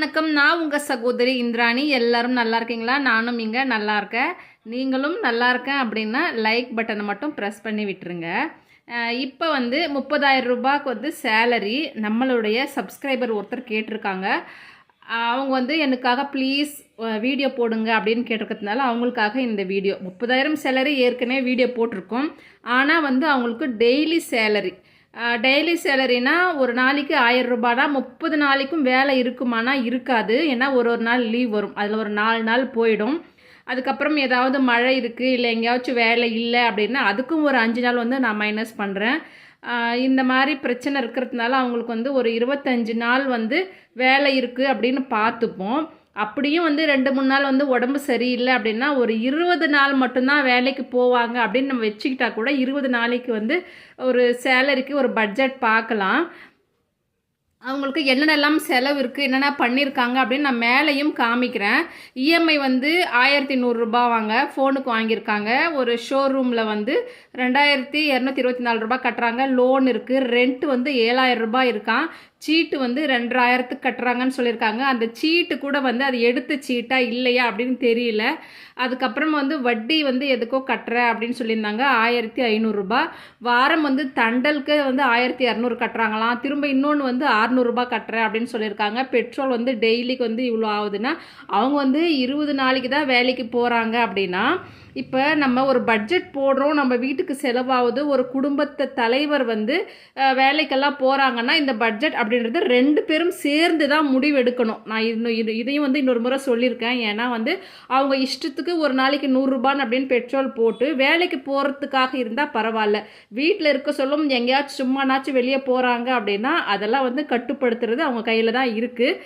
வணக்கம் நான் உங்கள் சகோதரி இந்திராணி. எல்லாரும் நல்லா இருக்கீங்களா? நானும் இங்கே நல்லா இருக்கேன். நீங்களும் நல்லா இருக்கேன் அப்படின்னா லைக் பட்டனை மட்டும் ப்ரெஸ் பண்ணி விட்டுருங்க. இப்போ வந்து முப்பதாயிரம் ரூபாய்க்கு வந்து சேலரி நம்மளுடைய சப்ஸ்கிரைபர் ஒருத்தர் கேட்டிருக்காங்க. அவங்க வந்து எனக்காக ப்ளீஸ் வீடியோ போடுங்க அப்படின்னு கேட்டிருக்கிறதுனால அவங்களுக்காக இந்த வீடியோ முப்பதாயிரம் சேலரி ஏற்கனவே வீடியோ போட்டிருக்கோம். ஆனால் வந்து அவங்களுக்கு டெய்லி சேலரி டெய்லி சேலரினா ஒரு நாளைக்கு ஆயிரம் ரூபாய்னா முப்பது நாளைக்கும் வேலை இருக்குமானா? இருக்காது. ஏன்னா ஒரு ஒரு நாள் லீவ் வரும். அதில் ஒரு நாலு நாள் போயிடும். அதுக்கப்புறம் ஏதாவது மழை இருக்குது இல்லை எங்கேயாச்சும் வேலை இல்லை அப்படின்னா அதுக்கும் ஒரு அஞ்சு நாள் வந்து நான் மைனஸ் பண்ணுறேன் இந்த மாதிரி பிரச்சனை இருக்கிறதுனால அவங்களுக்கு வந்து ஒரு இருபத்தஞ்சு நாள் வந்து வேலை இருக்குது அப்படின்னு பார்த்துப்போம். அப்படியும் வந்து ரெண்டு மூணு நாள் வந்து உடம்பு சரியில்லை அப்படின்னா ஒரு இருபது நாள் மட்டும்தான் வேலைக்கு போவாங்க அப்படின்னு நம்ம வச்சுக்கிட்டா கூட இருபது நாளைக்கு வந்து ஒரு சேலரிக்கு ஒரு பட்ஜெட் பார்க்கலாம். அவங்களுக்கு என்னென்னலாம் செலவு இருக்குது என்னென்ன பண்ணியிருக்காங்க அப்படின்னு நான் மேலேயும் காமிக்கிறேன். இஎம்ஐ வந்து ஆயிரத்தி நூறுரூபா வாங்க ஃபோனுக்கு வாங்கியிருக்காங்க. ஒரு ஷோரூமில் வந்து ரெண்டாயிரத்தி இரநூத்தி இருபத்தி நாலு ரூபா கட்டுறாங்க. லோன் இருக்குது ரெண்ட் வந்து ஏழாயிரம் ரூபாய் இருக்கான். சீட்டு வந்து ரெண்டாயிரத்துக்கு கட்டுறாங்கன்னு சொல்லியிருக்காங்க. அந்த சீட்டு கூட வந்து அது எடுத்த சீட்டா இல்லையா அப்படின்னு தெரியல. அதுக்கப்புறம் வந்து வட்டி வந்து எதுக்கோ கட்டுற அப்படின்னு சொல்லியிருந்தாங்க. ஆயிரத்தி ஐநூறுரூபா வாரம் வந்து தண்டலுக்கு வந்து ஆயிரத்தி இரநூறு கட்டுறாங்களாம். திரும்ப இன்னொன்று வந்து அறநூறுபா கட்டுறேன் அப்படின்னு சொல்லியிருக்காங்க. பெட்ரோல் வந்து டெய்லிக்கு வந்து இவ்வளோ ஆகுதுன்னா அவங்க வந்து இருபது நாளைக்கு தான் வேலைக்கு போகிறாங்க அப்படின்னா இப்போ நம்ம ஒரு பட்ஜெட் போடுறோம் நம்ம வீட்டுக்கு செலவாகுது ஒரு குடும்பத்தை தலைவர் வந்து வேலைக்கெல்லாம் போகிறாங்கன்னா இந்த பட்ஜெட் அப்படின்றது ரெண்டு பேரும் சேர்ந்து தான் முடிவு எடுக்கணும் நான் இன்னும் இது இதையும் வந்து இன்னொரு முறை சொல்லியிருக்கேன். ஏன்னா வந்து அவங்க இஷ்டத்துக்கு ஒரு நாளைக்கு நூறுரூபான்னு அப்படின்னு பெட்ரோல் போட்டு வேலைக்கு போகிறதுக்காக இருந்தால் பரவாயில்ல. வீட்டில் இருக்க சொல்லும் எங்கேயாச்சும் சும்மானாச்சும் வெளியே போகிறாங்க அப்படின்னா அதெல்லாம் வந்து கட்டுப்படுத்துறது அவங்க கையில் தான் இருக்குது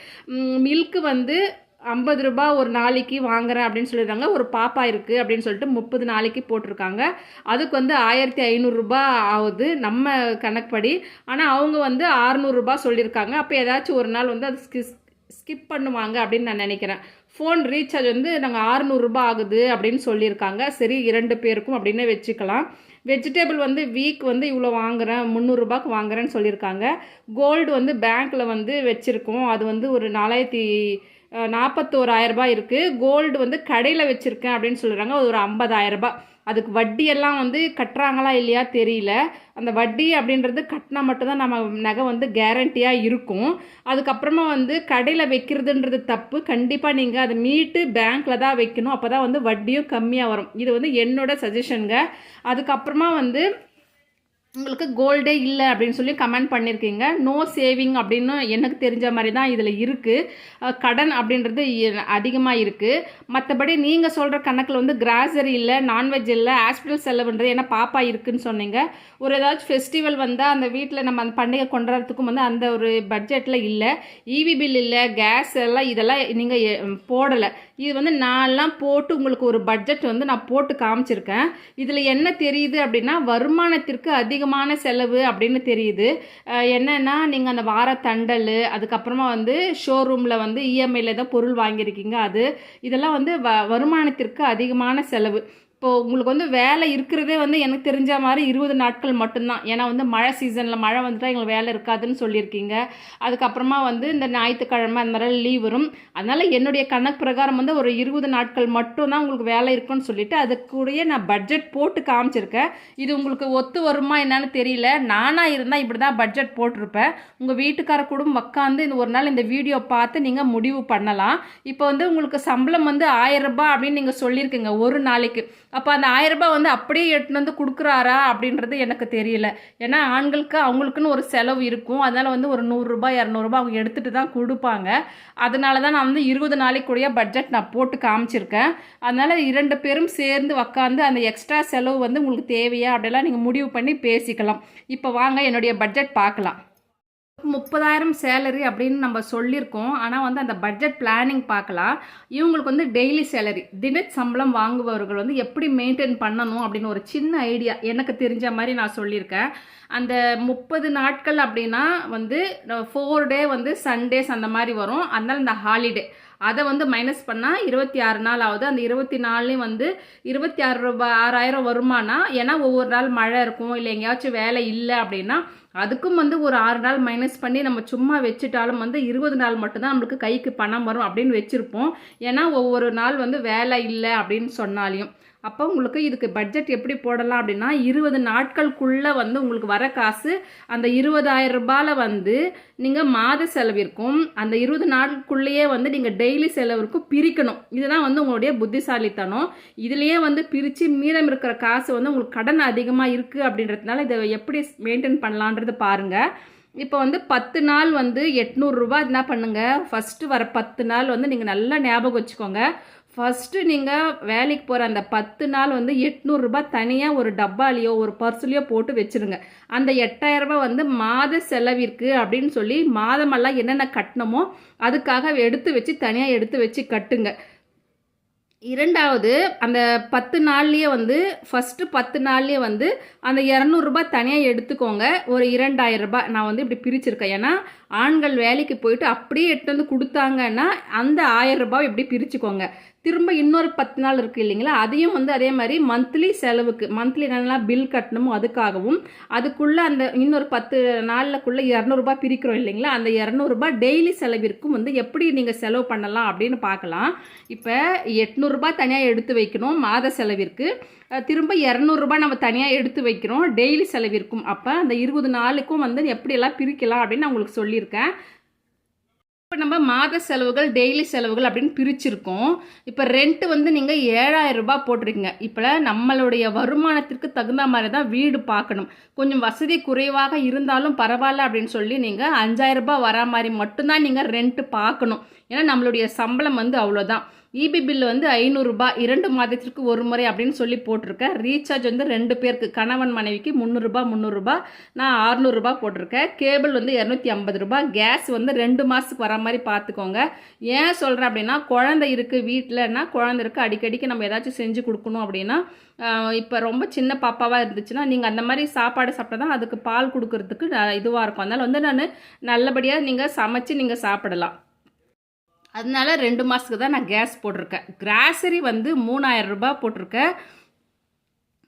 மில்க்கு வந்து ஐம்பது ரூபாய் ஒரு நாளைக்கு வாங்குறேன் அப்படின்னு சொல்லியிருக்காங்க. ஒரு பாப்பா இருக்குது அப்படின்னு சொல்லிட்டு முப்பது நாளைக்கு போட்டிருக்காங்க. அதுக்கு வந்து ஆயிரத்தி ஐநூறுரூபா ஆகுது நம்ம கணக்குப்படி. ஆனால் அவங்க வந்து அறநூறுபா சொல்லியிருக்காங்க. அப்போ ஏதாச்சும் ஒரு நாள் வந்து அது ஸ்கிஸ் ஸ்கிப் பண்ணுவாங்க அப்படின்னு நான் நினைக்கிறேன். ஃபோன் ரீசார்ஜ் வந்து நாங்கள் அறநூறுபா ஆகுது அப்படின்னு சொல்லியிருக்காங்க. சரி இரண்டு பேருக்கும் அப்படின்னு வச்சுக்கலாம். வெஜிடேபிள் வந்து வீக் வந்து இவ்வளோ வாங்குறேன் முந்நூறுரூபாக்கு வாங்குறேன்னு சொல்லியிருக்காங்க. கோல்டு வந்து பேங்க்கில் வந்து வச்சுருக்கோம். அது வந்து ஒரு நாலாயிரத்தி நாற்பத்தோராயிரரூபா இருக்குது கோல்டு வந்து கடையில் வச்சுருக்கேன் அப்படின்னு சொல்கிறாங்க அது ஒரு ஐம்பதாயிரரூபா. அதுக்கு வட்டியெல்லாம் வந்து கட்டுறாங்களா இல்லையா தெரியல. அந்த வட்டி அப்படின்றது கட்டினா மட்டும்தான் நம்ம நகை வந்து கேரண்டியாக இருக்கும். அதுக்கப்புறமா வந்து கடையில் வைக்கிறதுன்றது தப்பு. கண்டிப்பாக நீங்கள் அதை மீட்டு பேங்க்கில் தான் வைக்கணும். அப்போ தான் வந்து வட்டியும் கம்மியாக வரும். இது வந்து என்னோடய சஜஷனுங்க அதுக்கப்புறமா வந்து உங்களுக்கு கோல்டே இல்லை அப்படின்னு சொல்லி கமெண்ட் பண்ணியிருக்கீங்க நோ சேவிங் அப்படின்னு எனக்கு தெரிஞ்ச மாதிரி தான் இதில் இருக்குது கடன் அப்படின்றது அதிகமாக இருக்குது மற்றபடி நீங்கள் சொல்கிற கணக்கில் வந்து கிராசரி இல்லை நான்வெஜ் இல்லை ஹாஸ்பிட்டல் செலவுன்றது ஏன்னா பாப்பா இருக்குதுன்னு சொன்னீங்க. ஒரு ஏதாச்சும் ஃபெஸ்டிவல் வந்தால் அந்த வீட்டில் நம்ம அந்த பண்டிகை கொண்டாடுறதுக்கும் வந்து அந்த ஒரு பட்ஜெட்டில் இல்லை. ஈவி பில் இல்லை கேஸ் எல்லாம் இதெல்லாம் நீங்கள் போடலை. இது வந்து நான்லாம் போட்டு உங்களுக்கு ஒரு பட்ஜெட் வந்து நான் போட்டு காமிச்சிருக்கேன். இதில் என்ன தெரியுது அப்படின்னா வருமானத்திற்கு அதிகமான செலவு அப்படின்னு தெரியுது. என்னென்னா நீங்கள் அந்த வார தண்டல் அதுக்கப்புறமா வந்து ஷோரூமில் வந்து இஎம்ஐயில் தான் பொருள் வாங்கியிருக்கீங்க அது இதெல்லாம் வந்து வ வருமானத்திற்கு அதிகமான செலவு. இப்போது உங்களுக்கு வந்து வேலை இருக்கிறதே வந்து எனக்கு தெரிஞ்ச மாதிரி இருபது நாட்கள் மட்டும்தான். ஏன்னா வந்து மழை சீசனில் மழை வந்துட்டால் எங்களுக்கு வேலை இருக்காதுன்னு சொல்லியிருக்கீங்க. அதுக்கப்புறமா வந்து இந்த ஞாயிற்றுக்கிழமை அந்த மாதிரி லீவ் வரும். அதனால் என்னுடைய கணக்கு பிரகாரம் வந்து ஒரு இருபது நாட்கள் மட்டும்தான் உங்களுக்கு வேலை இருக்குன்னு சொல்லிட்டு அதுக்குடைய நான் பட்ஜெட் போட்டு காமிச்சிருக்கேன். இது உங்களுக்கு ஒத்து வருமா என்னன்னு தெரியல. நானாக இருந்தால் இப்படி தான் பட்ஜெட் போட்டிருப்பேன். உங்கள் வீட்டுக்கார கூட உட்காந்து இந்த ஒரு நாள் இந்த வீடியோ பார்த்து நீங்கள் முடிவு பண்ணலாம். இப்போ வந்து உங்களுக்கு சம்பளம் வந்து ஆயிரம் ரூபாய் அப்படின்னு நீங்கள் சொல்லியிருக்கீங்க ஒரு நாளைக்கு. அப்போ அந்த ஆயிரம் ரூபாய் வந்து அப்படியே எடுத்துன்னு வந்து கொடுக்குறாரா அப்படின்றது எனக்கு தெரியல. ஏன்னா ஆண்களுக்கு அவங்களுக்குன்னு ஒரு செலவு இருக்கும். அதனால் வந்து ஒரு நூறுரூபா இரநூறுபா அவங்க எடுத்துகிட்டு தான் கொடுப்பாங்க. அதனால தான் நான் வந்து இருபது நாளைக்குடைய பட்ஜெட் நான் போட்டு காமிச்சிருக்கேன். அதனால் இரண்டு பேரும் சேர்ந்து உக்காந்து அந்த எக்ஸ்ட்ரா செலவு வந்து உங்களுக்கு தேவையா அப்படிலாம் நீங்கள் முடிவு பண்ணி பேசிக்கலாம். இப்போ வாங்க என்னுடைய பட்ஜெட் பார்க்கலாம். முப்பதாயிரம் சேலரி அப்படின்னு நம்ம சொல்லியிருக்கோம். ஆனால் வந்து அந்த பட்ஜெட் பிளானிங் பார்க்கலாம். இவங்களுக்கு வந்து டெய்லி சேலரி தின சம்பளம் வாங்குபவர்கள் வந்து எப்படி மெயின்டைன் பண்ணணும் அப்படின்னு ஒரு சின்ன ஐடியா எனக்கு தெரிஞ்ச மாதிரி நான் சொல்லியிருக்கேன். அந்த முப்பது நாட்கள் அப்படின்னா வந்து ஃபோர் டே வந்து சண்டேஸ் அந்த மாதிரி வரும். அதனால் இந்த ஹாலிடே அதை வந்து மைனஸ் பண்ணால் இருபத்தி ஆறு நாள் ஆகுது. அந்த இருபத்தி நாலுலேயும் வந்து இருபத்தி ஆறு ரூபாய் ஆறாயிரம் வருமானா ஏன்னா ஒவ்வொரு நாள் மழை இருக்கும். இல்லை எங்கேயாச்சும் வேலை இல்லை அப்படின்னா அதுக்கும் வந்து ஒரு ஆறு நாள் மைனஸ் பண்ணி நம்ம சும்மா வச்சுட்டாலும் வந்து இருபது நாள் மட்டும்தான் நம்மளுக்கு கைக்கு பணம் வரும் அப்படின்னு வச்சுருப்போம். ஏன்னா ஒவ்வொரு நாள் வந்து வேலை இல்லை அப்படின்னு சொன்னாலையும் அப்போ உங்களுக்கு இதுக்கு பட்ஜெட் எப்படி போடலாம் அப்படின்னா இருபது நாட்களுக்குள்ளே வந்து உங்களுக்கு வர காசு அந்த இருபதாயிரம் ரூபாயில் வந்து நீங்கள் மாத செலவிற்கும் அந்த இருபது நாட்களுக்குள்ளேயே வந்து நீங்கள் டெய்லி செலவிற்கும் பிரிக்கணும். இதுதான் வந்து உங்களுடைய புத்திசாலித்தனம். இதுலேயே வந்து பிரித்து மீதம் இருக்கிற காசு வந்து உங்களுக்கு கடன் அதிகமாக இருக்குது அப்படின்றதுனால இதை எப்படி மெயின்டைன் பண்ணலான்றது பாருங்கள் இப்போ வந்து பத்து நாள் வந்து எட்நூறுரூபா என்ன பண்ணுங்கள் ஃபஸ்ட்டு வர பத்து நாள் வந்து நீங்கள் நல்லா ஞாபகம் வச்சுக்கோங்க. ஃபஸ்ட்டு நீங்கள் வேலைக்கு போகிற அந்த பத்து நாள் வந்து எட்நூறுரூபா தனியாக ஒரு டப்பாலேயோ ஒரு பர்ஸ்லேயோ போட்டு வச்சுருங்க. அந்த எட்டாயிரரூபா வந்து மாத செலவிற்கு அப்படின்னு சொல்லி மாதமெல்லாம் என்னென்ன கட்டணுமோ அதுக்காக எடுத்து வச்சு தனியாக எடுத்து வச்சு கட்டுங்க. இரண்டாவது அந்த பத்து நாள்லேயே வந்து ஃபஸ்ட்டு பத்து நாள்லேயே வந்து அந்த இரநூறுபா தனியாக எடுத்துக்கோங்க. ஒரு இரண்டாயிரம் ரூபாய். நான் வந்து இப்படி பிரிச்சிருக்கேன். ஏன்னா ஆண்கள் வேலைக்கு போயிட்டு அப்படியே எடுத்து வந்து கொடுத்தாங்கன்னா அந்த ஆயிரம் ரூபாய் இப்படி பிரிச்சுக்கோங்க. திரும்ப இன்னொரு பத்து நாள் இருக்குது இல்லைங்களா? அதையும் வந்து அதே மாதிரி மந்த்லி செலவுக்கு மந்த்லி நல்லா பில் கட்டணுமோ அதுக்காகவும் அதுக்குள்ளே அந்த இன்னொரு பத்து நாளுக்குள்ளே இரநூறுபா பிரிக்கிறோம் இல்லைங்களா? அந்த இரநூறுபா டெய்லி செலவிற்கும் வந்து எப்படி நீங்கள் செலவு பண்ணலாம் அப்படின்னு பார்க்கலாம். இப்போ எட்நூறுபா தனியாக எடுத்து வைக்கணும் மாத செலவிற்கு. திரும்ப இரநூறுபா நம்ம தனியாக எடுத்து வைக்கிறோம் டெய்லி செலவிற்கும். அப்போ அந்த இருபது நாளுக்கும் வந்து எப்படியெல்லாம் பிரிக்கலாம் அப்படின்னு நான் உங்களுக்கு சொல்லியிருக்கேன். இப்போ நம்ம மாத செலவுகள் டெய்லி செலவுகள் அப்படின்னு பிரிச்சிருக்கோம். இப்போ ரெண்ட்டு வந்து நீங்கள் ஏழாயிரம் ரூபாய் போட்டிருக்கீங்க. இப்போ நம்மளுடைய வருமானத்திற்கு தகுந்த மாதிரி தான் வீடு பார்க்கணும். கொஞ்சம் வசதி குறைவாக இருந்தாலும் பரவாயில்ல அப்படின்னு சொல்லி நீங்கள் அஞ்சாயிரம் ரூபாய் வரா மாதிரி மட்டும்தான் நீங்கள் ரெண்ட்டு பார்க்கணும். ஏன்னா நம்மளுடைய சம்பளம் வந்து அவ்வளோதான் இபி பில் வந்து ஐநூறுரூபா இரண்டு மாதத்திற்கு ஒரு முறை அப்படின்னு சொல்லி போட்டிருக்கேன். ரீசார்ஜ் வந்து ரெண்டு பேருக்கு கணவன் மனைவிக்கு முந்நூறுரூபா முந்நூறுரூபா நான் அறுநூறுபா போட்டிருக்கேன். கேபிள் வந்து இரநூத்தி ஐம்பது ரூபா கேஸ் வந்து ரெண்டு மாதத்துக்கு வர மாதிரி பார்த்துக்கோங்க. ஏன் சொல்கிறேன் அப்படின்னா குழந்தை இருக்குது வீட்டில்னா குழந்தை இருக்குது அடிக்கடிக்கு நம்ம ஏதாச்சும் செஞ்சு கொடுக்கணும் அப்படின்னா இப்போ ரொம்ப சின்ன பாப்பாவாக இருந்துச்சுன்னா நீங்கள் அந்த மாதிரி சாப்பாடு சாப்பிட்டா தான் அதுக்கு பால் கொடுக்கறதுக்கு இதுவாக இருக்கும். அதனால் வந்து நான் நல்லபடியாக நீங்கள் சமைச்சு நீங்கள் சாப்பிடலாம். அதனால ரெண்டு மாதத்துக்கு தான் நான் கேஸ் போட்டிருக்கேன். கிராசரி வந்து மூணாயிரம் ரூபாய் போட்டிருக்கேன்.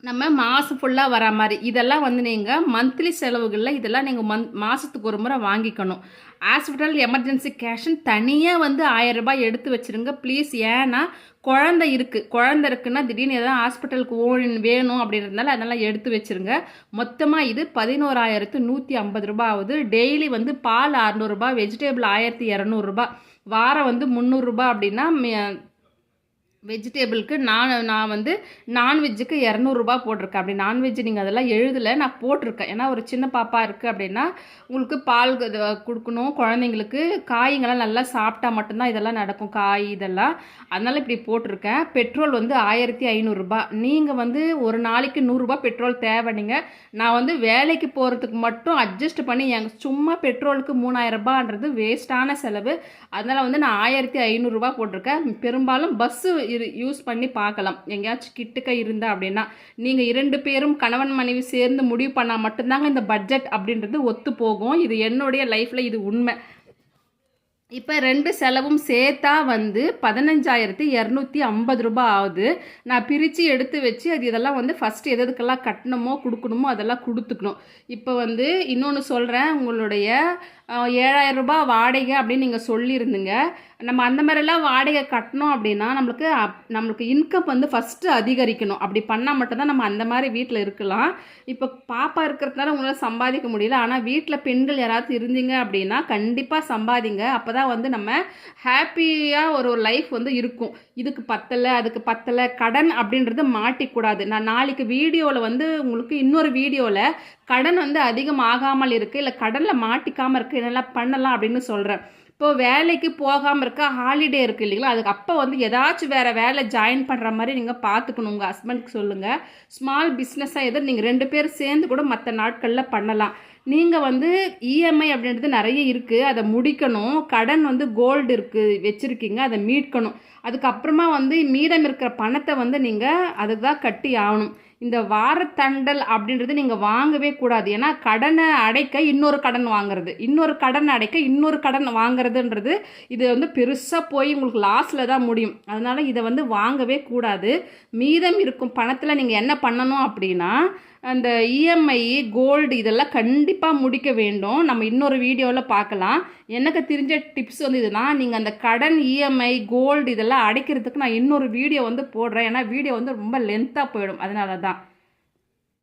நம்ம மாதம் ஃபுல்லாக வர மாதிரி. இதெல்லாம் வந்து நீங்கள் மந்த்லி செலவுகளில் இதெல்லாம் நீங்கள் மந்த் மாதத்துக்கு ஒரு முறை வாங்கிக்கணும். ஹாஸ்பிட்டல் எமர்ஜென்சி கேஷன் தனியாக வந்து ஆயிரம் ரூபாய் எடுத்து வச்சுருங்க. ப்ளீஸ் ஏன்னா குழந்தை இருக்குது குழந்த இருக்குன்னா திடீர்னு எதாவது ஹாஸ்பிட்டலுக்கு ஓன் வேணும் அப்படின்றதுனால அதெல்லாம் எடுத்து வச்சுருங்க. மொத்தமாக இது பதினோராயிரத்து நூற்றி ஐம்பது ரூபா ஆகுது டெய்லி வந்து பால் அறநூறுபா வெஜிடேபிள் ஆயிரத்தி இரநூறுபா வாரம் வந்து முந்நூறுரூபா அப்படின்னா வெஜிடேபிளுக்கு நான் நான் வந்து நான்வெஜ்ஜுக்கு இரநூறுபா போட்டிருக்கேன். அப்படி நான்வெஜ் நீங்கள் அதெல்லாம் எழுதலை நான் போட்டிருக்கேன். ஏன்னா ஒரு சின்ன பாப்பா இருக்குது அப்படின்னா உங்களுக்கு பால் கொடுக்கணும். குழந்தைங்களுக்கு காய்ங்கெல்லாம் நல்லா சாப்பிட்டா மட்டும்தான் இதெல்லாம் நடக்கும். காய் இதெல்லாம். அதனால் இப்படி போட்டிருக்கேன். பெட்ரோல் வந்து ஆயிரத்தி ஐநூறுரூபா நீங்கள் வந்து ஒரு நாளைக்கு நூறுரூபா பெட்ரோல் தேவை நீங்கள் நான் வந்து வேலைக்கு போகிறதுக்கு மட்டும் அட்ஜஸ்ட் பண்ணி எங்கள் சும்மா பெட்ரோலுக்கு மூணாயிரரூபான்றது வேஸ்ட்டான செலவு. அதனால் வந்து நான் ஆயிரத்தி ஐநூறுரூபா போட்டிருக்கேன். பெரும்பாலும் பஸ்ஸு இரு யூஸ் பண்ணி பார்க்கலாம். எங்கேயாச்சும் கிட்டுக்க இருந்தா அப்படின்னா நீங்கள் இரண்டு பேரும் கணவன் மனைவி சேர்ந்து முடிவு பண்ணால் மட்டும்தாங்க இந்த பட்ஜெட் அப்படின்றது ஒத்து போகும். இது என்னுடைய லைஃப்பில் இது உண்மை. இப்போ ரெண்டு செலவும் சேர்த்தா வந்து பதினஞ்சாயிரத்தி இரநூத்தி ஐம்பது ரூபாய் ஆகுது. நான் பிரித்து எடுத்து வச்சு அது இதெல்லாம் வந்து ஃபஸ்ட்டு எது எதுக்கெல்லாம் கட்டணுமோ கொடுக்கணுமோ அதெல்லாம் கொடுத்துக்கணும். இப்போ வந்து இன்னொன்று சொல்கிறேன் உங்களுடைய ஏழாயிரம் ரூபாய் வாடகை அப்படின்னு நீங்கள் சொல்லியிருந்தீங்க. நம்ம அந்த மாதிரிலாம் வாடகை கட்டணும் அப்படின்னா நம்மளுக்கு அப் நம்மளுக்கு இன்கம் வந்து ஃபஸ்ட்டு அதிகரிக்கணும். அப்படி பண்ணால் மட்டும்தான் நம்ம அந்த மாதிரி வீட்டில் இருக்கலாம். இப்போ பாப்பா இருக்கிறதுனால உங்களால் சம்பாதிக்க முடியல. ஆனால் வீட்டில் பெண்கள் யாராவது இருந்தீங்க அப்படின்னா கண்டிப்பாக சம்பாதிங்க. அப்போ தான் வந்து நம்ம ஹாப்பியாக ஒரு லைஃப் வந்து இருக்கும். இதுக்கு பத்தலை அதுக்கு பத்தலை கடன் அப்படின்றது மாட்டிக்கூடாது. நான் நாளைக்கு வீடியோவில் வந்து உங்களுக்கு இன்னொரு வீடியோவில் கடன் வந்து அதிகமாகாமல் இருக்குது இல்லை கடனில் மாட்டிக்காமல் இருக்குது என்னெல்லாம் பண்ணலாம் அப்படின்னு சொல்கிறேன் இப்போது வேலைக்கு போகாமல் இருக்க ஹாலிடே இருக்குது இல்லைங்களா? அதுக்கு அப்போ வந்து ஏதாச்சும் வேறு வேலை ஜாயின் பண்ணுற மாதிரி நீங்கள் பார்த்துக்கணும் உங்கள் ஹஸ்பண்ட்க்கு சொல்லுங்கள் ஸ்மால் பிஸ்னஸாக எதோ நீங்கள் ரெண்டு பேரும் சேர்ந்து கூட மற்ற நாட்களில் பண்ணலாம். நீங்கள் வந்து இஎம்ஐ அப்படின்றது நிறைய இருக்குது அதை முடிக்கணும். கடன் வந்து கோல்டு இருக்குது வச்சுருக்கீங்க. அதை மீட்கணும். அதுக்கப்புறமா வந்து மீதம் இருக்கிற பணத்தை வந்து நீங்கள் அதுதான் கட்டி ஆகணும். இந்த வாரத்தண்டல் அப்படின்றது நீங்கள் வாங்கவே கூடாது. ஏன்னா கடனை அடைக்க இன்னொரு கடன் வாங்குறது. இன்னொரு கடன் அடைக்க இன்னொரு கடன் வாங்குறதுன்றது இது வந்து பெருசாக போய் உங்களுக்கு லாஸில் தான் முடியும். அதனால் இதை வந்து வாங்கவே கூடாது. மீதம் இருக்கும் பணத்தில் நீங்கள் என்ன பண்ணணும் அப்படின்னா அந்த இஎம்ஐ கோல்டு இதெல்லாம் கண்டிப்பாக முடிக்க வேண்டும். நம்ம இன்னொரு வீடியோவில் பார்க்கலாம். எனக்கு தெரிஞ்ச டிப்ஸ் வந்து இதுனா நீங்கள் அந்த கடன் இஎம்ஐ கோல்டு இதெல்லாம் அடைக்கிறதுக்கு நான் இன்னொரு வீடியோ வந்து போடுறேன். ஏன்னா வீடியோ வந்து ரொம்ப லென்த்தாக போயிடும். அதனால தான்